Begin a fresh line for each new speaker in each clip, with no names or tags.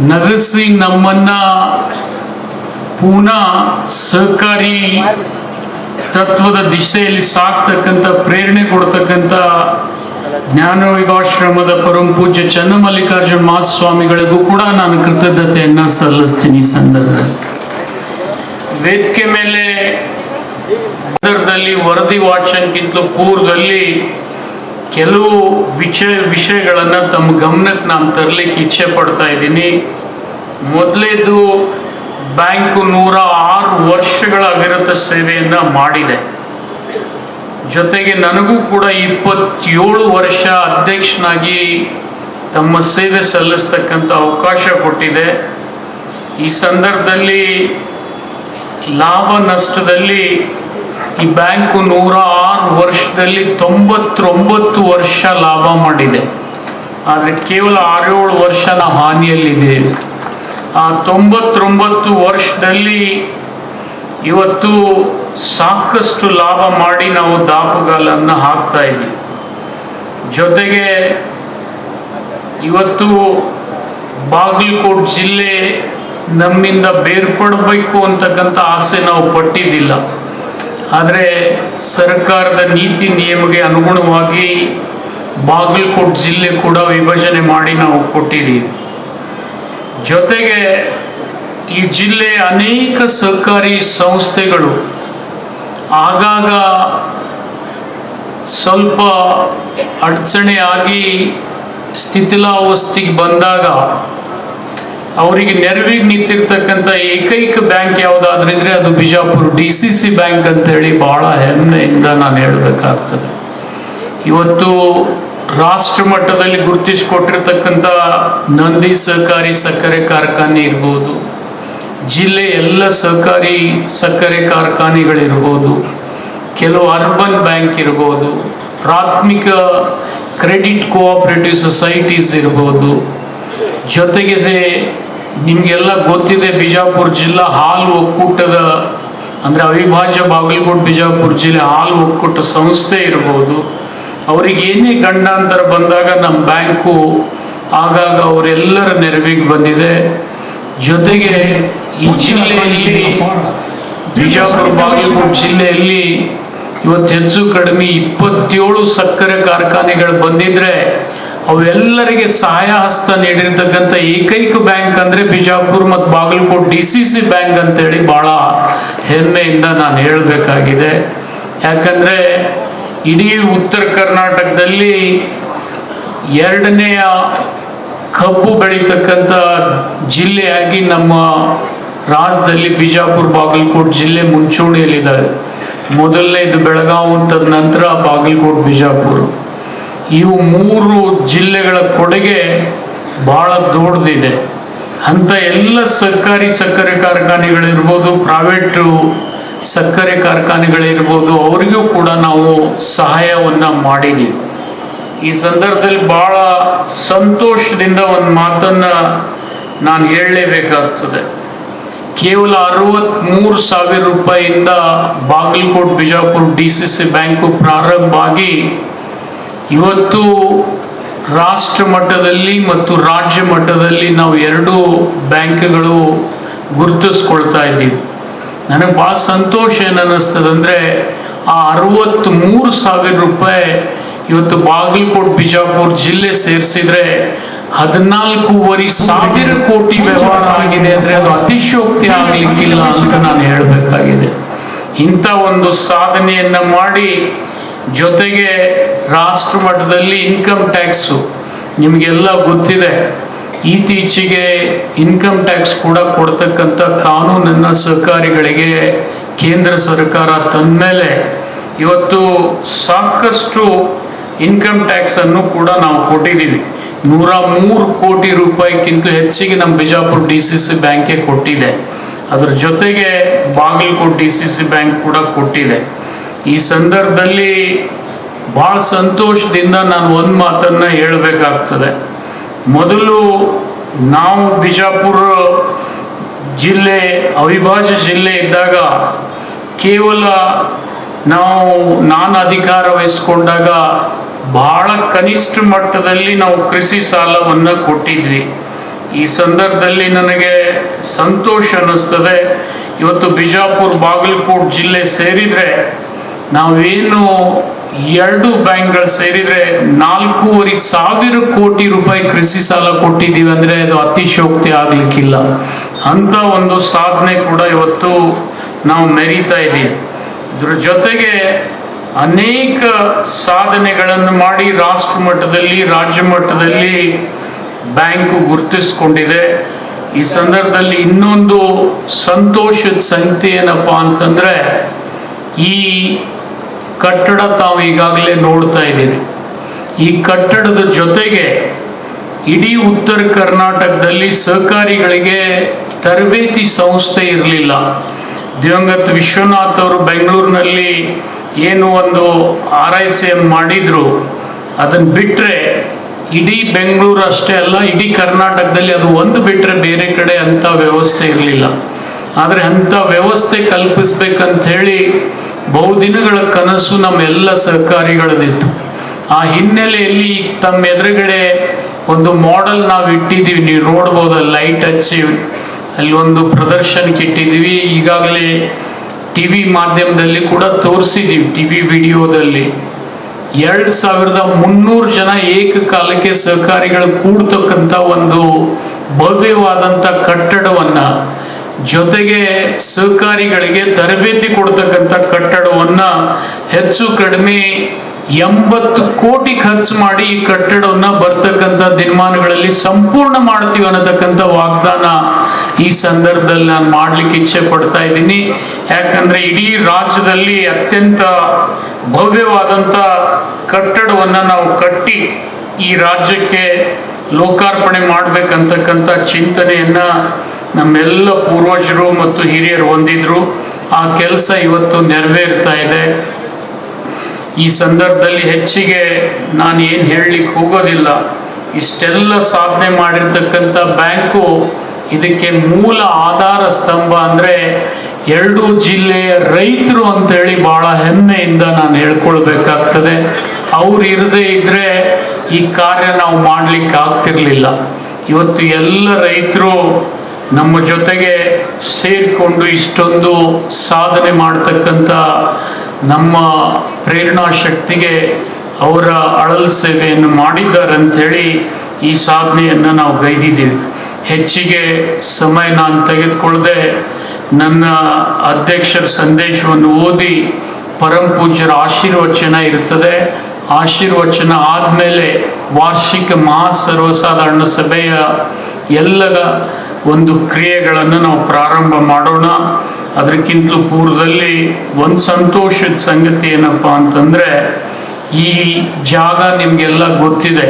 ನಗಸಿ ನಮ್ಮನ್ನ ಪೂನಾ ಸಹಕಾರಿ ತತ್ವದ ದಿಶೆಯಲ್ಲಿ ಸಾಕ್ತಕ್ಕಂಥ, ಪ್ರೇರಣೆ ಕೊಡ್ತಕ್ಕಂಥ ಜ್ಞಾನ ವಿಭಾಶ್ರಮದ ಪರಮ ಪೂಜ್ಯ ಚನ್ನಮಲ್ಲಿಕಾರ್ಜುನ ಮಹಾಸ್ವಾಮಿಗಳಿಗೂ ಕೂಡ ನಾನು ಕೃತಜ್ಞತೆಯನ್ನು ಸಲ್ಲಿಸ್ತೀನಿ ಈ ಸಂದರ್ಭದಲ್ಲಿ ವೇದಿಕೆ ಮೇಲೆ ವರದಿ ವಾಚನ್ಗಿಂತಲೂ ಪೂರ್ವದಲ್ಲಿ ಕೆಲವು ವಿಷಯ, ವಿಷಯಗಳನ್ನು ತಮ್ಮ ಗಮನಕ್ಕೆ ನಾನು ತರಲಿಕ್ಕೆ ಇಚ್ಛೆ ಪಡ್ತಾ ಇದ್ದೀನಿ. ಮೊದಲೇದು ಬ್ಯಾಂಕು ನೂರ ಆರು ವರ್ಷಗಳ ಅವಿರತ ಸೇವೆಯನ್ನು ಮಾಡಿದೆ. ಜೊತೆಗೆ ನನಗೂ ಕೂಡ ಇಪ್ಪತ್ತೇಳು ವರ್ಷ ಅಧ್ಯಕ್ಷನಾಗಿ ತಮ್ಮ ಸೇವೆ ಸಲ್ಲಿಸ್ತಕ್ಕಂಥ ಅವಕಾಶ ಕೊಟ್ಟಿದೆ. ಈ ಸಂದರ್ಭದಲ್ಲಿ ಲಾಭ ನಷ್ಟದಲ್ಲಿ ಈ ಬ್ಯಾಂಕು ನೂರ ಆರು ವರ್ಷದಲ್ಲಿ ತೊಂಬತ್ತೊಂಬತ್ತು ವರ್ಷ ಲಾಭ ಮಾಡಿದೆ. ಆದರೆ ಕೇವಲ ಆರೇಳು ವರ್ಷ ನಾವು ಹಾನಿಯಲ್ಲಿದ್ದೇವೆ ಆ ತೊಂಬತ್ತೊಂಬತ್ತು ವರ್ಷದಲ್ಲಿ ಇವತ್ತು ಸಾಕಷ್ಟು ಲಾಭ ಮಾಡಿ ನಾವು ದಾಪುಗಾಲನ್ನು ಹಾಕ್ತಾ ಇದ್ದೀವಿ. ಜೊತೆಗೆ ಇವತ್ತು ಬಾಗಲಕೋಟ್ ಜಿಲ್ಲೆ ನಮ್ಮಿಂದ ಬೇರ್ಪಡಬೇಕು ಅಂತಕ್ಕಂಥ ಆಸೆ ನಾವು ಪಟ್ಟಿದ್ದಿಲ್ಲ. ಆದರೆ ಸರ್ಕಾರದ ನೀತಿ ನಿಯಮಕ್ಕೆ ಅನುಗುಣವಾಗಿ ಬಾಗಲಕೋಟ್ ಜಿಲ್ಲೆ ಕೂಡ ವಿಭಜನೆ ಮಾಡಿ ನಾವು ಕೊಟ್ಟಿದ್ದೀವಿ. ಜೊತೆಗೆ ಈ ಜಿಲ್ಲೆ ಅನೇಕ ಸಹಕಾರಿ ಸಂಸ್ಥೆಗಳು ಆಗಾಗ ಸ್ವಲ್ಪ ಅಡಚಣೆಯಾಗಿ ಸ್ಥಿತಿಲಾವಸ್ಥೆಗೆ ಬಂದಾಗ ಅವರಿಗೆ ನೆರವಿಗೆ ನಿಂತಿರ್ತಕ್ಕಂಥ ಏಕೈಕ ಬ್ಯಾಂಕ್ ಯಾವುದಾದ್ರೂ ಇದ್ರೆ ಅದು Bijapur D C C bank ಅಂತೇಳಿ ಬಹಳ ಹೆಮ್ಮೆಯಿಂದ ನಾನು ಹೇಳಬೇಕಾಗ್ತದೆ. ಇವತ್ತು ರಾಷ್ಟ್ರ ಮಟ್ಟದಲ್ಲಿ ಗುರುತಿಸಿಕೊಟ್ಟಿರ್ತಕ್ಕಂಥ ನಂದಿ ಸಹಕಾರಿ ಸಕ್ಕರೆ ಕಾರ್ಖಾನೆ ಇರ್ಬೋದು, ಜಿಲ್ಲೆ ಎಲ್ಲ ಸಹಕಾರಿ ಸಕ್ಕರೆ ಕಾರ್ಖಾನೆಗಳಿರ್ಬೋದು, ಕೆಲವು ಅರ್ಬನ್ ಬ್ಯಾಂಕ್ ಇರ್ಬೋದು, ಪ್ರಾಥಮಿಕ ಕ್ರೆಡಿಟ್ ಕೋಆಪರೇಟಿವ್ ಸೊಸೈಟೀಸ್ ಇರ್ಬೋದು, ಜೊತೆಗೆ ನಿಮ್ಗೆಲ್ಲ ಗೊತ್ತಿದೆ, ಬಿಜಾಪುರ ಜಿಲ್ಲಾ ಹಾಲು ಒಕ್ಕೂಟದ, ಅಂದ್ರೆ ಅವಿಭಾಜ್ಯ ಬಾಗಲಕೋಟ್ ಬಿಜಾಪುರ ಜಿಲ್ಲೆ ಹಾಲು ಒಕ್ಕೂಟ ಸಂಸ್ಥೆ ಇರ್ಬೋದು. ಅವರಿಗೆ ಏನೇ ಗಂಡಾಂತರ ಬಂದಾಗ ನಮ್ಮ ಬ್ಯಾಂಕು ಆಗಾಗ ಅವರೆಲ್ಲರ ನೆರವಿಗೆ ಬಂದಿದೆ. ಜೊತೆಗೆ ಈ ಜಿಲ್ಲೆಯಲ್ಲಿ, ಬಿಜಾಪುರ ಬಾಗಲಕೋಟ್ ಜಿಲ್ಲೆಯಲ್ಲಿ ಇವತ್ತು ಹೆಚ್ಚು ಕಡಿಮೆ ಇಪ್ಪತ್ತೇಳು ಸಕ್ಕರೆ ಕಾರ್ಖಾನೆಗಳು ಬಂದಿದ್ರೆ ಅವೆಲ್ಲರಿಗೆ ಸಹಾಯ ಹಸ್ತ ನೀಡಿರ್ತಕ್ಕಂಥ ಏಕೈಕ ಬ್ಯಾಂಕ್ ಅಂದ್ರೆ ಬಿಜಾಪುರ್ ಮತ್ತು Bagalkot D C C bank ಅಂತೇಳಿ ಬಹಳ ಹೆಮ್ಮೆಯಿಂದ ನಾನು ಹೇಳಬೇಕಾಗಿದೆ. ಯಾಕಂದ್ರೆ ಇಡೀ ಉತ್ತರ ಕರ್ನಾಟಕದಲ್ಲಿ ಎರಡನೆಯ ಕಬ್ಬು ಬೆಳೀತಕ್ಕಂಥ ಜಿಲ್ಲೆಯಾಗಿ ನಮ್ಮ ರಾಜ್ಯದಲ್ಲಿ ಬಿಜಾಪುರ್, ಬಾಗಲಕೋಟ್ ಜಿಲ್ಲೆ ಮುಂಚೂಣಿಯಲ್ಲಿದ್ದಾವೆ ಮೊದಲನೇದು ಬೆಳಗಾವಿ ಅಂತದ ನಂತರ ಬಾಗಲಕೋಟ್, ಬಿಜಾಪುರ. ಇವು ಮೂರು ಜಿಲ್ಲೆಗಳ ಕೊಡುಗೆ ಬಹಳ ದೊಡ್ಡದಿದೆ. ಅಂತ ಎಲ್ಲ ಸರ್ಕಾರಿ ಸಕ್ಕರೆ ಕಾರ್ಖಾನೆಗಳಿರ್ಬೋದು ಪ್ರೈವೇಟು ಸಕ್ಕರೆ ಕಾರ್ಖಾನೆಗಳಿರ್ಬೋದು ಅವರಿಗೂ ಕೂಡ ನಾವು ಸಹಾಯವನ್ನು ಮಾಡಿದ್ದೀವಿ ಈ ಸಂದರ್ಭದಲ್ಲಿ ಬಹಳ ಸಂತೋಷದಿಂದ ಒಂದು ಮಾತನ್ನು ನಾನು ಹೇಳಲೇಬೇಕಾಗ್ತದೆ. ಕೇವಲ ಅರವತ್ತ್ಮೂರು ಸಾವಿರ ರೂಪಾಯಿಯಿಂದ Bagalkot, Bijapur, D C C bank ಪ್ರಾರಂಭ ಆಗಿ ಇವತ್ತು ರಾಷ್ಟ್ರ ಮಟ್ಟದಲ್ಲಿ ಮತ್ತು ರಾಜ್ಯ ಮಟ್ಟದಲ್ಲಿ ನಾವು ಎರಡು ಬ್ಯಾಂಕ್ಗಳು ಗುರುತಿಸ್ಕೊಳ್ತಾ ಇದ್ದೀವಿ. ನನಗೆ ಭಾಳ ಸಂತೋಷ ಏನು ಅನ್ನಿಸ್ತದೆ ಅಂದರೆ ಆ ಅರವತ್ತ್ಮೂರು ಸಾವಿರ ರೂಪಾಯಿ ಇವತ್ತು ಬಾಗಲಕೋಟೆ, ಬಿಜಾಪುರ ಜಿಲ್ಲೆ ಸೇರಿಸಿದ್ರೆ ಹದಿನಾಲ್ಕೂವರೆ ಸಾವಿರ ಕೋಟಿ ವ್ಯವಹಾರ ಆಗಿದೆ ಅಂದರೆ ಅದು ಅತಿಶೋಕ್ತಿ ಆಗಲಿಕ್ಕಿಲ್ಲ ಅಂತ ನಾನು ಹೇಳಬೇಕಾಗಿದೆ. ಇಂಥ ಒಂದು ಸಾಧನೆಯನ್ನು ಮಾಡಿ ಜೊತೆಗೆ ರಾಷ್ಟ್ರ ಮಟ್ಟದಲ್ಲಿ ಇನ್ಕಮ್ ಟ್ಯಾಕ್ಸು ನಿಮಗೆಲ್ಲ ಗೊತ್ತಿದೆ. ಇತ್ತೀಚೆಗೆ ಇನ್ಕಮ್ ಟ್ಯಾಕ್ಸ್ ಕೂಡ ಕೊಡ್ತಕ್ಕಂಥ ಕಾನೂನನ್ನು ಸಹಕಾರಿಗಳಿಗೆ ಕೇಂದ್ರ ಸರ್ಕಾರ ತಂದ್ಮೇಲೆ ಇವತ್ತು ಸಾಕಷ್ಟು ಇನ್ಕಮ್ ಟ್ಯಾಕ್ಸನ್ನು ಕೂಡ ನಾವು ಕೊಟ್ಟಿದ್ದೀವಿ. ನೂರ ಮೂರು ಕೋಟಿ ರೂಪಾಯಿಗಿಂತ ಹೆಚ್ಚಿಗೆ ನಮ್ಮ ಬಿಜಾಪುರ ಡಿ ಸಿ ಸಿ ಬ್ಯಾಂಕ್ಗೆ ಕೊಟ್ಟಿದೆ. ಅದರ ಜೊತೆಗೆ Bagalkot D C C bank ಕೂಡ ಕೊಟ್ಟಿದೆ. ಈ ಸಂದರ್ಭದಲ್ಲಿ ಬಹಳ ಸಂತೋಷದಿಂದ ನಾನು ಒಂದು ಮಾತನ್ನ ಹೇಳಬೇಕಾಗ್ತದೆ. ಮೊದಲು ನಾವು ಬಿಜಾಪುರ ಜಿಲ್ಲೆ, ಅವಿಭಾಜ್ಯ ಜಿಲ್ಲೆ ಇದ್ದಾಗ ಕೇವಲ ನಾವು ನಾನು ಅಧಿಕಾರ ವಹಿಸ್ಕೊಂಡಾಗ ಬಹಳ ಕನಿಷ್ಠ ಮಟ್ಟದಲ್ಲಿ ನಾವು ಕೃಷಿ ಸಾಲವನ್ನು ಕೊಟ್ಟಿದ್ವಿ. ಈ ಸಂದರ್ಭದಲ್ಲಿ ನನಗೆ ಸಂತೋಷ ಅನ್ನಿಸ್ತದೆ. ಇವತ್ತು ಬಿಜಾಪುರ ಬಾಗಲಕೋಟ್ ಜಿಲ್ಲೆ ಸೇರಿದ್ರೆ ನಾವೇನು ಎರಡು ಬ್ಯಾಂಕ್ಗಳು ಸೇರಿದ್ರೆ ನಾಲ್ಕೂವರೆ ಸಾವಿರ ಕೋಟಿ ರೂಪಾಯಿ ಕೃಷಿ ಸಾಲ ಕೊಟ್ಟಿದ್ದೀವಿ ಅಂದ್ರೆ ಅದು ಅತಿಶೋಕ್ತಿ ಆಗ್ಲಿಕ್ಕಿಲ್ಲ. ಅಂತ ಒಂದು ಸಾಧನೆ ಕೂಡ ಇವತ್ತು ನಾವು ಮೆರೀತಾ ಇದ್ದೀವಿ. ಇದ್ರ ಜೊತೆಗೆ ಅನೇಕ ಸಾಧನೆಗಳನ್ನು ಮಾಡಿ ರಾಷ್ಟ್ರ ಮಟ್ಟದಲ್ಲಿ, ರಾಜ್ಯ ಮಟ್ಟದಲ್ಲಿ ಬ್ಯಾಂಕು ಗುರುತಿಸ್ಕೊಂಡಿದೆ. ಈ ಸಂದರ್ಭದಲ್ಲಿ ಇನ್ನೊಂದು ಸಂತೋಷದ ಸಂಗತಿ ಏನಪ್ಪಾ ಅಂತಂದ್ರೆ ಈ ಕಟ್ಟಡ ತಾವು ಈಗಾಗಲೇ ನೋಡ್ತಾ ಇದ್ದೀರಿ. ಈ ಕಟ್ಟಡದ ಜೊತೆಗೆ ಇಡೀ ಉತ್ತರ ಕರ್ನಾಟಕದಲ್ಲಿ ಸಹಕಾರಿಗಳಿಗೆ ತರಬೇತಿ ಸಂಸ್ಥೆ ಇರಲಿಲ್ಲ. ದಿವಂಗತ ವಿಶ್ವನಾಥ್ ಅವರು ಬೆಂಗಳೂರಿನಲ್ಲಿ ಏನು ಒಂದು ಆರ್ ಐ ಸಿ ಎಂ ಮಾಡಿದ್ರು. ಅದನ್ನು ಬಿಟ್ಟರೆ ಇಡೀ ಬೆಂಗಳೂರು ಅಷ್ಟೇ ಅಲ್ಲ, ಇಡೀ ಕರ್ನಾಟಕದಲ್ಲಿ ಅದು ಒಂದು ಬಿಟ್ಟರೆ ಬೇರೆ ಕಡೆ ಅಂಥ ವ್ಯವಸ್ಥೆ ಇರಲಿಲ್ಲ. ಆದರೆ ಅಂಥ ವ್ಯವಸ್ಥೆ ಕಲ್ಪಿಸ್ಬೇಕಂತ ಹೇಳಿ ಬಹುದಿನಗಳ ಕನಸು ನಮ್ಮೆಲ್ಲ ಸಹಕಾರಿಗಳದಿತ್ತು ಆ ಹಿನ್ನೆಲೆಯಲ್ಲಿ ತಮ್ಮ ಎದುರುಗಡೆ ಒಂದು ಮಾಡೆಲ್ ನಾವು ಇಟ್ಟಿದ್ದೀವಿ. ನೀವು ನೋಡ್ಬೋದು ಲೈಟ್ ಹಚ್ಚಿ ಅಲ್ಲಿ ಒಂದು ಪ್ರದರ್ಶನಕ್ಕೆ ಇಟ್ಟಿದ್ದೀವಿ. ಈಗಾಗಲೇ ಟಿ ವಿ ಮಾಧ್ಯಮದಲ್ಲಿ ಕೂಡ ತೋರಿಸಿದ್ದೀವಿ ಟಿ ವಿ ವಿಡಿಯೋದಲ್ಲಿ. ಎರಡು ಸಾವಿರದ ಮುನ್ನೂರು ಜನ ಏಕಕಾಲಕ್ಕೆ ಸಹಕಾರಿಗಳು ಕೂಡ್ತಕ್ಕಂಥ ಒಂದು ಭವ್ಯವಾದಂಥ ಕಟ್ಟಡವನ್ನ ಜೊತೆಗೆ ಸಹಕಾರಿಗಳಿಗೆ ತರಬೇತಿ ಕೊಡ್ತಕ್ಕಂಥ ಕಟ್ಟಡವನ್ನ ಹೆಚ್ಚು ಕಡಿಮೆ ಎಂಬತ್ತು ಕೋಟಿ ಖರ್ಚು ಮಾಡಿ ಈ ಕಟ್ಟಡವನ್ನ ಬರ್ತಕ್ಕಂಥ ದಿನಮಾನಗಳಲ್ಲಿ ಸಂಪೂರ್ಣ ಮಾಡ್ತೀವಿ ಅನ್ನತಕ್ಕಂಥ ವಾಗ್ದಾನ ಈ ಸಂದರ್ಭದಲ್ಲಿ ನಾನು ಮಾಡ್ಲಿಕ್ಕೆ ಇಚ್ಛೆ ಪಡ್ತಾ ಇದ್ದೀನಿ. ಯಾಕಂದ್ರೆ ಇಡೀ ರಾಜ್ಯದಲ್ಲಿ ಅತ್ಯಂತ ಭವ್ಯವಾದಂಥ ಕಟ್ಟಡವನ್ನ ನಾವು ಕಟ್ಟಿ ಈ ರಾಜ್ಯಕ್ಕೆ ಲೋಕಾರ್ಪಣೆ ಮಾಡ್ಬೇಕಂತಕ್ಕಂಥ ಚಿಂತನೆಯನ್ನ ನಮ್ಮೆಲ್ಲ ಪೂರ್ವಜರು ಮತ್ತು ಹಿರಿಯರು ಹೊಂದಿದ್ರು. ಆ ಕೆಲಸ ಇವತ್ತು ನೆರವೇರ್ತಾ ಇದೆ. ಈ ಸಂದರ್ಭದಲ್ಲಿ ಹೆಚ್ಚಿಗೆ ನಾನು ಏನು ಹೇಳಲಿಕ್ಕೆ ಹೋಗೋದಿಲ್ಲ. ಇಷ್ಟೆಲ್ಲ ಸಾಧನೆ ಮಾಡಿರ್ತಕ್ಕಂಥ ಬ್ಯಾಂಕು ಇದಕ್ಕೆ ಮೂಲ ಆಧಾರ ಸ್ತಂಭ ಅಂದ್ರೆ ಎರಡು ಜಿಲ್ಲೆಯ ರೈತರು ಅಂತೇಳಿ ಬಹಳ ಹೆಮ್ಮೆಯಿಂದ ನಾನು ಹೇಳ್ಕೊಳ್ಬೇಕಾಗ್ತದೆ. ಅವ್ರು ಇರದೇ ಇದ್ರೆ ಈ ಕಾರ್ಯ ನಾವು ಮಾಡ್ಲಿಕ್ಕೆ ಆಗ್ತಿರಲಿಲ್ಲ ಇವತ್ತು ಎಲ್ಲ ರೈತರು ನಮ್ಮ ಜೊತೆಗೆ ಸೇರಿಕೊಂಡು ಇಷ್ಟೊಂದು ಸಾಧನೆ ಮಾಡ್ತಕ್ಕಂಥ ನಮ್ಮ ಪ್ರೇರಣಾ ಶಕ್ತಿಗೆ ಅವರ ಅಳಲ್ ಸೇವೆಯನ್ನು ಮಾಡಿದ್ದಾರೆ ಅಂತ ಹೇಳಿ ಈ ಸಾಧನೆಯನ್ನು ನಾವು ಗೈದಿದ್ದೀವಿ. ಹೆಚ್ಚಿಗೆ ಸಮಯ ನಾನು ತೆಗೆದುಕೊಳ್ಳದೆ ನನ್ನ ಅಧ್ಯಕ್ಷರ ಸಂದೇಶವನ್ನು ಓದಿ ಪರಂ ಪೂಜ್ಯರ ಆಶೀರ್ವಚನ ಇರ್ತದೆ. ಆಶೀರ್ವಚನ ಆದಮೇಲೆ ವಾರ್ಷಿಕ ಮಹಾ ಸರ್ವಸಾಧಾರಣ ಸಭೆಯ ಎಲ್ಲ ಒಂದು ಕ್ರಿಯೆಗಳನ್ನು ನಾವು ಪ್ರಾರಂಭ ಮಾಡೋಣ. ಅದಕ್ಕಿಂತಲೂ ಪೂರ್ವದಲ್ಲಿ ಒಂದು ಸಂತೋಷದ ಸಂಗತಿ ಏನಪ್ಪ ಅಂತಂದರೆ, ಈ ಜಾಗ ನಿಮಗೆಲ್ಲ ಗೊತ್ತಿದೆ.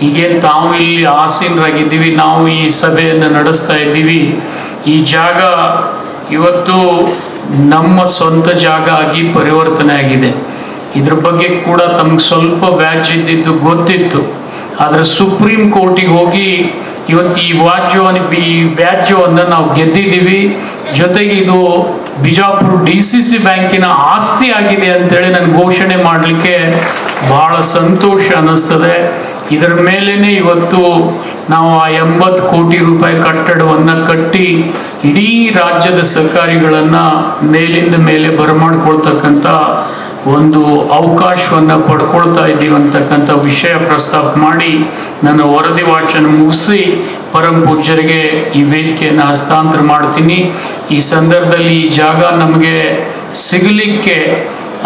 ಹೀಗೆ ತಾವು ಇಲ್ಲಿ ಆಸೀನರಾಗಿದ್ದೀವಿ, ನಾವು ಈ ಸಭೆಯನ್ನು ನಡೆಸ್ತಾ ಇದ್ದೀವಿ. ಈ ಜಾಗ ಇವತ್ತು ನಮ್ಮ ಸ್ವಂತ ಜಾಗ ಆಗಿ ಪರಿವರ್ತನೆ ಆಗಿದೆ. ಇದ್ರ ಬಗ್ಗೆ ಕೂಡ ತಮ್ಗೆ ಸ್ವಲ್ಪ ವ್ಯಾಜ್ಯ ಇದ್ದಿದ್ದು ಗೊತ್ತಿತ್ತು. ಆದರೆ ಸುಪ್ರೀಂ ಕೋರ್ಟಿಗೆ ಹೋಗಿ ಇವತ್ತು ಈ ವಾಜ್ಯವನ್ನು ಈ ವ್ಯಾಜ್ಯವನ್ನು ನಾವು ಗೆದ್ದಿದ್ದೀವಿ. ಜೊತೆಗೆ ಇದು ಬಿಜಾಪುರ ಡಿ ಸಿ ಸಿ ಬ್ಯಾಂಕಿನ ಆಸ್ತಿ ಆಗಿದೆ ಅಂತೇಳಿ ನಾನು ಘೋಷಣೆ ಮಾಡಲಿಕ್ಕೆ ಬಹಳ ಸಂತೋಷ ಅನ್ನಿಸ್ತದೆ. ಇದರ ಮೇಲೇ ಇವತ್ತು ನಾವು ಆ ಎಂಬತ್ತು ಕೋಟಿ ರೂಪಾಯಿ ಕಟ್ಟಡವನ್ನು ಕಟ್ಟಿ ಇಡೀ ರಾಜ್ಯದ ಸರ್ಕಾರಿಗಳನ್ನು ಮೇಲಿಂದ ಮೇಲೆ ಬರಮಾಡ್ಕೊಳ್ತಕ್ಕಂಥ ಒಂದು ಅವಕಾಶವನ್ನು ಪಡ್ಕೊಳ್ತಾ ಇದ್ದೀವಿ ಅಂತಕ್ಕಂಥ ವಿಷಯ ಪ್ರಸ್ತಾಪ ಮಾಡಿ ನನ್ನ ವರದಿ ವಾಚನ ಮುಗಿಸಿ ಪರಂ ಪೂಜ್ಯರಿಗೆ ಈ ವೇದಿಕೆಯನ್ನು ಹಸ್ತಾಂತರ ಮಾಡ್ತೀನಿ. ಈ ಸಂದರ್ಭದಲ್ಲಿ ಈ ಜಾಗ ನಮಗೆ ಸಿಗಲಿಕ್ಕೆ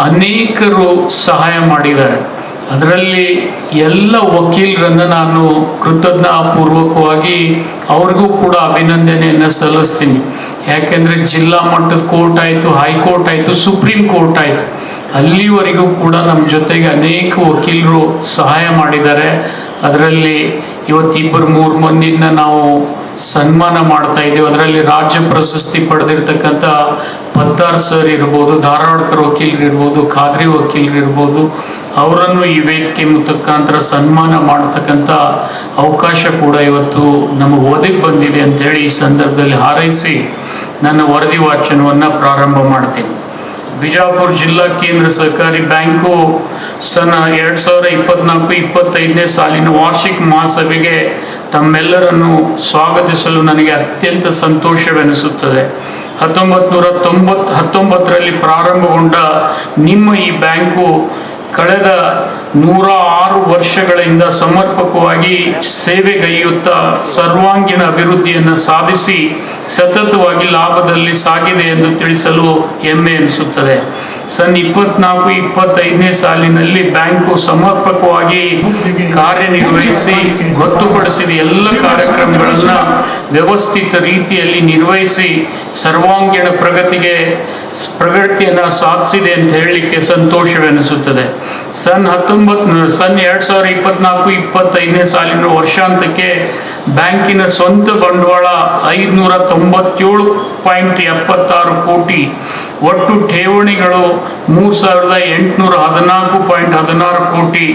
ಅನೇಕರು ಸಹಾಯ ಮಾಡಿದ್ದಾರೆ. ಅದರಲ್ಲಿ ಎಲ್ಲ ವಕೀಲರನ್ನು ನಾನು ಕೃತಜ್ಞಾಪೂರ್ವಕವಾಗಿ ಅವ್ರಿಗೂ ಕೂಡ ಅಭಿನಂದನೆಯನ್ನು ಸಲ್ಲಿಸ್ತೀನಿ. ಯಾಕೆಂದ್ರೆ ಜಿಲ್ಲಾ ಮಟ್ಟದ ಕೋರ್ಟ್ ಆಯಿತು, ಹೈಕೋರ್ಟ್ ಆಯಿತು, ಸುಪ್ರೀಂ ಕೋರ್ಟ್ ಆಯಿತು. ಅಲ್ಲಿವರೆಗೂ ಕೂಡ ನಮ್ಮ ಜೊತೆಗೆ ಅನೇಕ ವಕೀಲರು ಸಹಾಯ ಮಾಡಿದ್ದಾರೆ. ಅದರಲ್ಲಿ ಇವತ್ತಿಬ್ಬರು ಮೂರು ಮಂದಿನ ನಾವು ಸನ್ಮಾನ ಮಾಡ್ತಾ ಇದ್ದೀವಿ. ಅದರಲ್ಲಿ ರಾಜ್ಯ ಪ್ರಶಸ್ತಿ ಪಡೆದಿರ್ತಕ್ಕಂಥ ಪತ್ತಾರ್ ಸರ್ ಇರ್ಬೋದು, ಧಾರವಾಡಕರ್ ವಕೀಲರು ಇರ್ಬೋದು, ಖಾದ್ರಿ ವಕೀಲರು ಇರ್ಬೋದು, ಅವರನ್ನು ಈ ವೇದಿಕೆ ಮುಖಾಂತರ ಸನ್ಮಾನ ಮಾಡತಕ್ಕಂಥ ಅವಕಾಶ ಕೂಡ ಇವತ್ತು ನಮಗೆ ಒದಗಿ ಬಂದಿದೆ ಅಂತ ಹೇಳಿ ಈ ಸಂದರ್ಭದಲ್ಲಿ ಹಾರೈಸಿ ನನ್ನ ವರದಿ ವಾಚನವನ್ನು ಪ್ರಾರಂಭ ಮಾಡ್ತೀನಿ. ಬಿಜಾಪುರ ಜಿಲ್ಲಾ ಕೇಂದ್ರ ಸಹಕಾರಿ ಬ್ಯಾಂಕು ಸನ ಎರಡ್ ಸಾವಿರದ ಇಪ್ಪತ್ನಾಲ್ಕು, ಇಪ್ಪತ್ತೈದನೇ ಸಾಲಿನ ವಾರ್ಷಿಕ ಮಹಾಸಭೆಗೆ ತಮ್ಮೆಲ್ಲರನ್ನು ಸ್ವಾಗತಿಸಲು ನನಗೆ ಅತ್ಯಂತ ಸಂತೋಷವೆನಿಸುತ್ತದೆ. ಹತ್ತೊಂಬತ್ತು ನೂರ ತೊಂಬತ್ ಹತ್ತೊಂಬತ್ತರಲ್ಲಿ ಪ್ರಾರಂಭಗೊಂಡ ನಿಮ್ಮ ಈ ಬ್ಯಾಂಕು ಕಳೆದ ನೂರ ಆರು ವರ್ಷಗಳಿಂದ ಸಮರ್ಪಕವಾಗಿ ಸೇವೆಗೈಯುತ್ತಾ ಸರ್ವಾಂಗೀಣ ಅಭಿವೃದ್ಧಿಯನ್ನು ಸಾಧಿಸಿ ಸತತವಾಗಿ ಲಾಭದಲ್ಲಿ ಸಾಗಿದೆ ಎಂದು ತಿಳಿಸಲು ಹೆಮ್ಮೆ ಎನಿಸುತ್ತದೆ. ಸನ್ ಇಪ್ಪತ್ನಾಲ್ಕು, ಇಪ್ಪತ್ತೈದನೇ ಸಾಲಿನಲ್ಲಿ ಬ್ಯಾಂಕು ಸಮರ್ಪಕವಾಗಿ ಕಾರ್ಯನಿರ್ವಹಿಸಿ ಗೊತ್ತುಪಡಿಸಿದ ಎಲ್ಲ ಕಾರ್ಯಕ್ರಮಗಳನ್ನು ವ್ಯವಸ್ಥಿತ ರೀತಿಯಲ್ಲಿ ನಿರ್ವಹಿಸಿ ಸರ್ವಾಂಗೀಣ ಪ್ರಗತಿಗೆ ಪ್ರಗತಿಯನ್ನು ಸಾಧಿಸಿದೆ ಅಂತ ಹೇಳಲಿಕ್ಕೆ ಸಂತೋಷವೆನಿಸುತ್ತದೆ. ಸನ್ ಹತ್ತೊಂಬತ್ತು ಸನ್ ಎರಡ್ ಸಾವಿರದ ಇಪ್ಪತ್ನಾಲ್ಕು, ಇಪ್ಪತ್ತೈದನೇ ಸಾಲಿನ ವರ್ಷಾಂತಕ್ಕೆ ಬ್ಯಾಂಕಿನ ಸ್ವಂತ ಬಂಡವಾಳ ಐದುನೂರ ತೊಂಬತ್ತೇಳು ಪಾಯಿಂಟ್ ಎಪ್ಪತ್ತಾರು ಕೋಟಿ. ಒಟ್ಟು ಠೇವಣಿಗಳು ಮೂರು ಸಾವಿರದ ಎಂಟುನೂರ ಹದಿನಾಲ್ಕು ಪಾಯಿಂಟ್ ಹದಿನಾರು ಕೋಟಿ.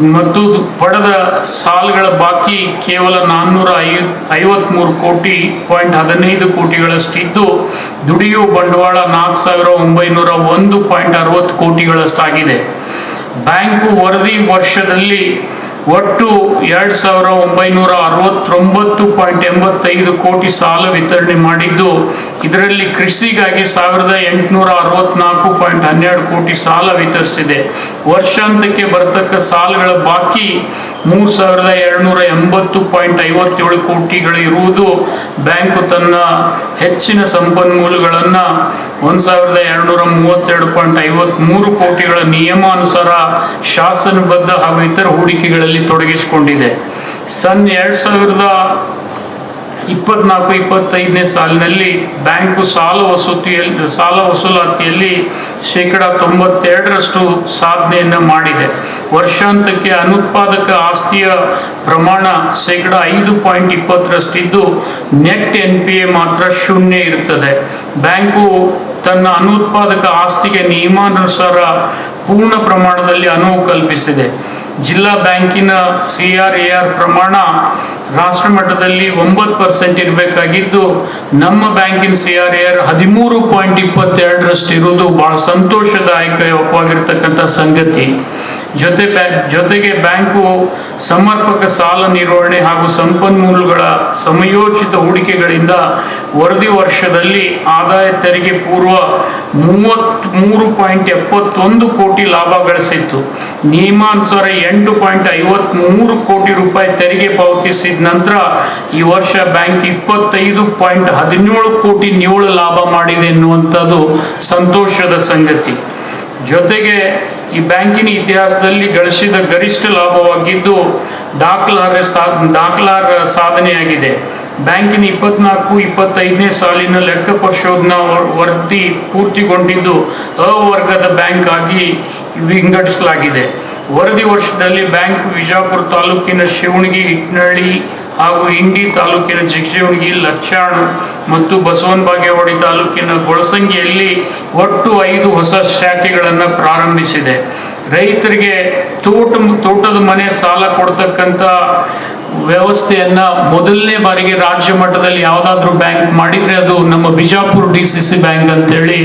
ಮತ್ತು ಪಡೆದ ಸಾಲಗಳ ಬಾಕಿ ಕೇವಲ ನಾನ್ನೂರ ಐ ಐವತ್ಮೂರು ಕೋಟಿ ಪಾಯಿಂಟ್ ಹದಿನೈದು ಕೋಟಿಗಳಷ್ಟಿದ್ದು ದುಡಿಯುವ ಬಂಡವಾಳ ನಾಲ್ಕು ಸಾವಿರ ಒಂಬೈನೂರ ಒಂದು ಪಾಯಿಂಟ್ ಅರವತ್ತು ಕೋಟಿಗಳಷ್ಟಾಗಿದೆ. ಬ್ಯಾಂಕು ವರದಿ ವರ್ಷದಲ್ಲಿ ಒಟ್ಟು ಎರಡು ಸಾವಿರ ಒಂಬೈನೂರ ಅರವತ್ತೊಂಬತ್ತು ಪಾಯಿಂಟ್ ಎಂಬತ್ತೈದು ಕೋಟಿ ಸಾಲ ವಿತರಣೆ ಮಾಡಿದ್ದು, ಇದರಲ್ಲಿ ಕೃಷಿಗಾಗಿ ಸಾವಿರದ ಎಂಟುನೂರ ಅರವತ್ನಾಲ್ಕು ಪಾಯಿಂಟ್ ಹನ್ನೆರಡು ಕೋಟಿ ಸಾಲ ವಿತರಿಸಿದೆ. ವರ್ಷಾಂತಕ್ಕೆ ಬರತಕ್ಕ ಸಾಲಗಳ ಬಾಕಿ ಮೂರು ಸಾವಿರದ ಎರಡುನೂರ ಎಂಬತ್ತು ಪಾಯಿಂಟ್ ಐವತ್ತೇಳು ಕೋಟಿಗಳು ಇರುವುದು ಬ್ಯಾಂಕು ತನ್ನ ಹೆಚ್ಚಿನ ಸಂಪನ್ಮೂಲಗಳನ್ನು ಒಂದು ಸಾವಿರದ ಎರಡುನೂರ ಮೂವತ್ತೆರಡು ಪಾಯಿಂಟ್ ಐವತ್ಮೂರು ಕೋಟಿಗಳ ನಿಯಮಾನುಸಾರ ಶಾಸನಬದ್ಧ ಹಾಗೂ ಇತರ ಹೂಡಿಕೆಗಳಲ್ಲಿ ತೊಡಗಿಸಿಕೊಂಡಿದೆ. ಸನ್ ಎರಡು ಸಾವಿರದ ಇಪ್ಪತ್ನಾಲ್ಕು, ಇಪ್ಪತ್ತೈದನೇ ಸಾಲಿನಲ್ಲಿ ಬ್ಯಾಂಕು ಸಾಲ ವಸೂತಿಯಲ್ಲಿ ಸಾಲ ವಸೂಲಾತಿಯಲ್ಲಿ ಶೇಕಡ ತೊಂಬತ್ತೆರಡರಷ್ಟು ಸಾಧನೆಯನ್ನು ಮಾಡಿದೆ. ವರ್ಷಾಂತಕ್ಕೆ ಅನುತ್ಪಾದಕ ಆಸ್ತಿಯ ಪ್ರಮಾಣ ಶೇಕಡ ಐದು ಪಾಯಿಂಟ್ ಇಪ್ಪತ್ತರಷ್ಟಿದ್ದು ನೆಟ್ ಎನ್ ಪಿ ಎ ಮಾತ್ರ ಶೂನ್ಯ ಇರುತ್ತದೆ ಬ್ಯಾಂಕು ತನ್ನ ಅನುತ್ಪಾದಕ ಆಸ್ತಿಗೆ ನಿಯಮಾನುಸಾರ ಪೂರ್ಣ ಪ್ರಮಾಣದಲ್ಲಿ ಅನುವು ಕಲ್ಪಿಸಿದೆ. ಜಿಲ್ಲಾ ಬ್ಯಾಂಕಿನ ಸಿ ಆರ್ ಎ ಆರ್ ಪ್ರಮಾಣ ರಾಷ್ಟ್ರ ಮಟ್ಟದಲ್ಲಿ ಒಂಬತ್ತು ಪರ್ಸೆಂಟ್ ಇರಬೇಕಾಗಿದ್ದು, ನಮ್ಮ ಬ್ಯಾಂಕಿನ ಸಿ ಆರ್ ಎರ್ ಹದಿಮೂರು ಪಾಯಿಂಟ್ ಇಪ್ಪತ್ತೆರಡರಷ್ಟು ಇರುವುದು ಬಹಳ ಸಂತೋಷದಾಯಕವಾಗಿರ್ತಕ್ಕಂಥ ಸಂಗತಿ. ಜೊತೆ ಜೊತೆಗೆ ಬ್ಯಾಂಕು ಸಮರ್ಪಕ ಸಾಲ ನಿರ್ವಹಣೆ ಹಾಗೂ ಸಂಪನ್ಮೂಲಗಳ ಸಮಯೋಚಿತ ಹೂಡಿಕೆಗಳಿಂದ ವರದಿ ವರ್ಷದಲ್ಲಿ ಆದಾಯ ತೆರಿಗೆ ಪೂರ್ವ ಮೂವತ್ತ್ ಮೂರು ಪಾಯಿಂಟ್ ಎಪ್ಪತ್ತೊಂದು ಕೋಟಿ ಲಾಭ ಗಳಿಸಿತ್ತು. ನಿಯಮಾನುಸಾರ ಎಂಟು ಪಾಯಿಂಟ್ ಐವತ್ಮೂರು ಕೋಟಿ ರೂಪಾಯಿ ತೆರಿಗೆ ಪಾವತಿಸಿದ ನಂತರ ಈ ವರ್ಷ ಬ್ಯಾಂಕ್ ಇಪ್ಪತ್ತೈದು ಪಾಯಿಂಟ್ ಹದಿನೇಳು ಕೋಟಿ ನಿವ್ವಳ ಲಾಭ ಮಾಡಿದೆ ಎನ್ನುವಂಥದ್ದು ಸಂತೋಷದ ಸಂಗತಿ. ಜೊತೆಗೆ ಈ ಬ್ಯಾಂಕಿನ ಇತಿಹಾಸದಲ್ಲಿ ಗಳಿಸಿದ ಗರಿಷ್ಠ ಲಾಭವಾಗಿದ್ದು ದಾಖಲಾರ ದಾಖಲಾರ ಸಾಧನೆಯಾಗಿದೆ. ಬ್ಯಾಂಕಿನ ಇಪ್ಪತ್ನಾಲ್ಕು, ಇಪ್ಪತ್ತೈದನೇ ಸಾಲಿನ ಲೆಕ್ಕ ಪರಿಶೋಧನಾ ವರದಿ ಪೂರ್ತಿಗೊಂಡಿದ್ದು ಅವರ್ಗದ ವರ್ಗದ ಬ್ಯಾಂಕ್ ಆಗಿ ವಿಂಗಡಿಸಲಾಗಿದೆ. ವರದಿ ವರ್ಷದಲ್ಲಿ ಬ್ಯಾಂಕ್ ವಿಜಾಪುರ ತಾಲೂಕಿನ ಶಿವಣಗಿ ಇಟ್ನಳ್ಳಿ ಹಾಗೂ ಇಂಡಿ ತಾಲೂಕಿನ ಜಿಗಜಿವಣಗಿ, ಲಕ್ಷಾಣ್ ಮತ್ತು ಬಸವನ ಬಾಗೇವಾಡಿ ತಾಲೂಕಿನ ಗೊಳಸಂಗಿಯಲ್ಲಿ ಒಟ್ಟು ಐದು ಹೊಸ ಶಾಖೆಗಳನ್ನು ಪ್ರಾರಂಭಿಸಿದೆ. ರೈತರಿಗೆ ತೋಟ ತೋಟದ ಮನೆ ಸಾಲ ಕೊಡ್ತಕ್ಕಂಥ ವ್ಯವಸ್ಥೆಯನ್ನ ಮೊದಲನೇ ಬಾರಿಗೆ ರಾಜ್ಯ ಮಟ್ಟದಲ್ಲಿ ಯಾವುದಾದ್ರೂ ಬ್ಯಾಂಕ್ ಮಾಡಿದ್ರೆ ಅದು ನಮ್ಮ Bijapur D C C bank ಅಂತೇಳಿ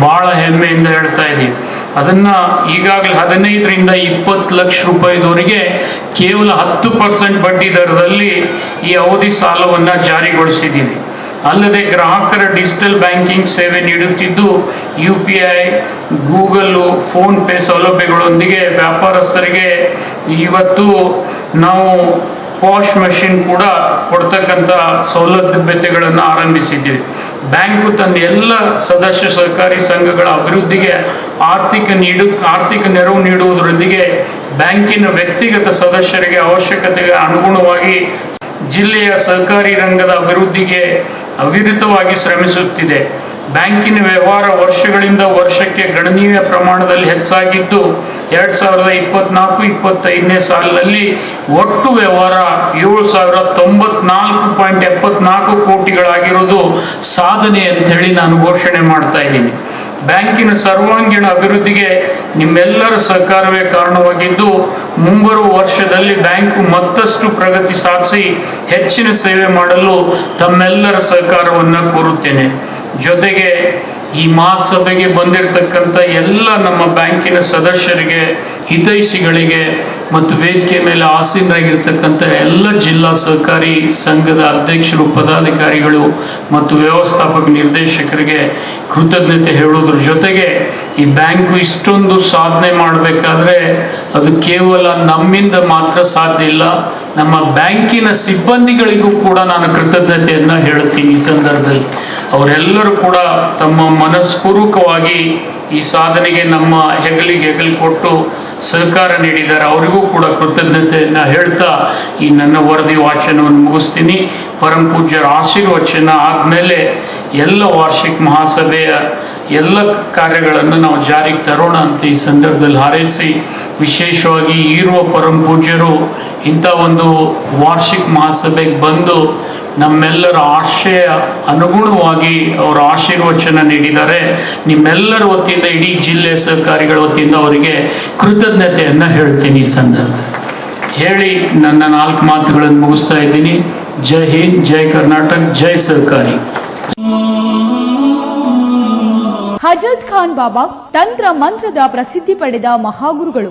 ಬಹಳ ಹೆಮ್ಮೆಯಿಂದ ಹೇಳ್ತಾ ಇದ್ದೀವಿ ಅದನ್ನ ಈಗಾಗಲೇ ಹದಿನೈದರಿಂದ ಇಪ್ಪತ್ತು ಲಕ್ಷ ರೂಪಾಯಿದವರಿಗೆ ಕೇವಲ ಹತ್ತು ಪರ್ಸೆಂಟ್ ಬಡ್ಡಿ ದರದಲ್ಲಿ ಈ ಅವಧಿ ಸಾಲವನ್ನು ಜಾರಿಗೊಳಿಸಿದ್ದೀವಿ ಅಲ್ಲದೆ ಗ್ರಾಹಕರ ಡಿಜಿಟಲ್ ಬ್ಯಾಂಕಿಂಗ್ ಸೇವೆ ನೀಡುತ್ತಿದ್ದು, U P I, Google, PhonePe ಸೌಲಭ್ಯಗಳೊಂದಿಗೆ ವ್ಯಾಪಾರಸ್ಥರಿಗೆ ಇವತ್ತು ನಾವು ಪಾಶ್ ಮಷಿನ್ ಕೂಡ ಕೊಡ್ತಕ್ಕಂಥ ಸೌಲಭ್ಯತೆಗಳನ್ನು ಆರಂಭಿಸಿದ್ದೀವಿ. ಬ್ಯಾಂಕು ತನ್ನ ಎಲ್ಲ ಸದಸ್ಯ ಸಹಕಾರಿ ಸಂಘಗಳ ಅಭಿವೃದ್ಧಿಗೆ ಆರ್ಥಿಕ ನೀಡು, ಆರ್ಥಿಕ ನೆರವು ನೀಡುವುದರೊಂದಿಗೆ ಬ್ಯಾಂಕಿನ ವ್ಯಕ್ತಿಗತ ಸದಸ್ಯರಿಗೆ ಅವಶ್ಯಕತೆಗೆ ಅನುಗುಣವಾಗಿ ಜಿಲ್ಲೆಯ ಸಹಕಾರಿ ರಂಗದ ಅಭಿವೃದ್ಧಿಗೆ ಅವಿರತವಾಗಿ ಶ್ರಮಿಸುತ್ತಿದೆ. ಬ್ಯಾಂಕಿನ ವ್ಯವಹಾರ ವರ್ಷಗಳಿಂದ ವರ್ಷಕ್ಕೆ ಗಣನೀಯ ಪ್ರಮಾಣದಲ್ಲಿ ಹೆಚ್ಚಾಗಿದ್ದು, ಎರಡ್ ಸಾವಿರದ ಇಪ್ಪತ್ನಾಲ್ಕು, ಇಪ್ಪತ್ತೈದನೇ ಸಾಲಿನಲ್ಲಿ ಒಟ್ಟು ವ್ಯವಹಾರ ಏಳು ಸಾವಿರ ತೊಂಬತ್ನಾಲ್ಕು ಪಾಯಿಂಟ್ ಎಪ್ಪತ್ನಾಲ್ಕು ಕೋಟಿಗಳಾಗಿರುವುದು ಸಾಧನೆ ಅಂತ ಹೇಳಿ ನಾನು ಘೋಷಣೆ ಮಾಡ್ತಾ ಇದ್ದೀನಿ. ಬ್ಯಾಂಕಿನ ಸರ್ವಾಂಗೀಣ ಅಭಿವೃದ್ಧಿಗೆ ನಿಮ್ಮೆಲ್ಲರ ಸಹಕಾರವೇ ಕಾರಣವಾಗಿದ್ದು, ಮುಂಬರುವ ವರ್ಷದಲ್ಲಿ ಬ್ಯಾಂಕು ಮತ್ತಷ್ಟು ಪ್ರಗತಿ ಸಾಧಿಸಿ ಹೆಚ್ಚಿನ ಸೇವೆ ಮಾಡಲು ತಮ್ಮೆಲ್ಲರ ಸಹಕಾರವನ್ನು ಕೋರುತ್ತೇನೆ. ಜೊತೆಗೆ ಈ ಮಹಾಸಭೆಗೆ ಬಂದಿರತಕ್ಕಂಥ ಎಲ್ಲ ನಮ್ಮ ಬ್ಯಾಂಕಿನ ಸದಸ್ಯರಿಗೆ, ಹಿತೈಷಿಗಳಿಗೆ ಮತ್ತು ವೇದಿಕೆ ಮೇಲೆ ಆಸೀನರಾಗಿರ್ತಕ್ಕಂಥ ಎಲ್ಲ ಜಿಲ್ಲಾ ಸಹಕಾರಿ ಸಂಘದ ಅಧ್ಯಕ್ಷರು, ಪದಾಧಿಕಾರಿಗಳು ಮತ್ತು ವ್ಯವಸ್ಥಾಪಕ ನಿರ್ದೇಶಕರಿಗೆ ಕೃತಜ್ಞತೆ ಹೇಳೋದ್ರ ಜೊತೆಗೆ ಈ ಬ್ಯಾಂಕು ಇಷ್ಟೊಂದು ಸಾಧನೆ ಮಾಡಬೇಕಾದ್ರೆ ಅದು ಕೇವಲ ನಮ್ಮಿಂದ ಮಾತ್ರ ಸಾಧ್ಯ ಇಲ್ಲ. ನಮ್ಮ ಬ್ಯಾಂಕಿನ ಸಿಬ್ಬಂದಿಗಳಿಗೂ ಕೂಡ ನಾನು ಕೃತಜ್ಞತೆಯನ್ನು ಹೇಳ್ತೀನಿ ಈ ಸಂದರ್ಭದಲ್ಲಿ. ಅವರೆಲ್ಲರೂ ಕೂಡ ತಮ್ಮ ಮನಸ್ಪೂರ್ವಕವಾಗಿ ಈ ಸಾಧನೆಗೆ ನಮ್ಮ ಹೆಗಲಿಗೆ ಹೆಗಲು ಕೊಟ್ಟು ಸಹಕಾರ ನೀಡಿದ್ದಾರೆ. ಅವರಿಗೂ ಕೂಡ ಕೃತಜ್ಞತೆಯನ್ನು ಹೇಳ್ತಾ ಈ ನನ್ನ ವರದಿ ವಾಚನವನ್ನು ಮುಗಿಸ್ತೀನಿ. ಪರಮ ಪೂಜ್ಯರ ಆಶೀರ್ವಚನ ಆದಮೇಲೆ ಎಲ್ಲ ವಾರ್ಷಿಕ ಮಹಾಸಭೆಯ ಎಲ್ಲ ಕಾರ್ಯಗಳನ್ನು ನಾವು ಜಾರಿಗೆ ತರೋಣ ಅಂತ ಈ ಸಂದರ್ಭದಲ್ಲಿ ಹಾರೈಸಿ, ವಿಶೇಷವಾಗಿ ಈರುವ ಪರಮ ಪೂಜ್ಯರು ಇಂಥ ಒಂದು ವಾರ್ಷಿಕ ಮಹಾಸಭೆಗೆ ಬಂದು ನಮ್ಮೆಲ್ಲರ ಆಶಯ ಅನುಗುಣವಾಗಿ ಅವರ ಆಶೀರ್ವಚನ ನೀಡಿದ್ದಾರೆ ನಿಮ್ಮೆಲ್ಲರ ವತಿಯಿಂದ, ಇಡೀ ಜಿಲ್ಲೆ ಸರ್ಕಾರಿಗಳ ವತಿಯಿಂದ ಅವರಿಗೆ ಕೃತಜ್ಞತೆಯನ್ನು ಹೇಳ್ತೀನಿ ಈ ಸಂದರ್ಭ ಹೇಳಿ ನನ್ನ ನಾಲ್ಕು ಮಾತುಗಳನ್ನು ಮುಗಿಸ್ತಾ ಇದ್ದೀನಿ. ಜೈ ಹಿಂದ್, ಜೈ ಕರ್ನಾಟಕ, ಜೈ ಸರ್ಕಾರಿ.
ಹಜರತ್ ಖಾನ್ ಬಾಬಾ ತಂತ್ರ ಮಂತ್ರದ ಪ್ರಸಿದ್ಧಿ ಪಡೆದ ಮಹಾಗುರುಗಳು.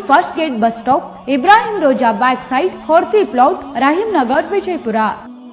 first gate bus stop Ibrahim Roza back side Horti plot Rahim Nagar Vijayapura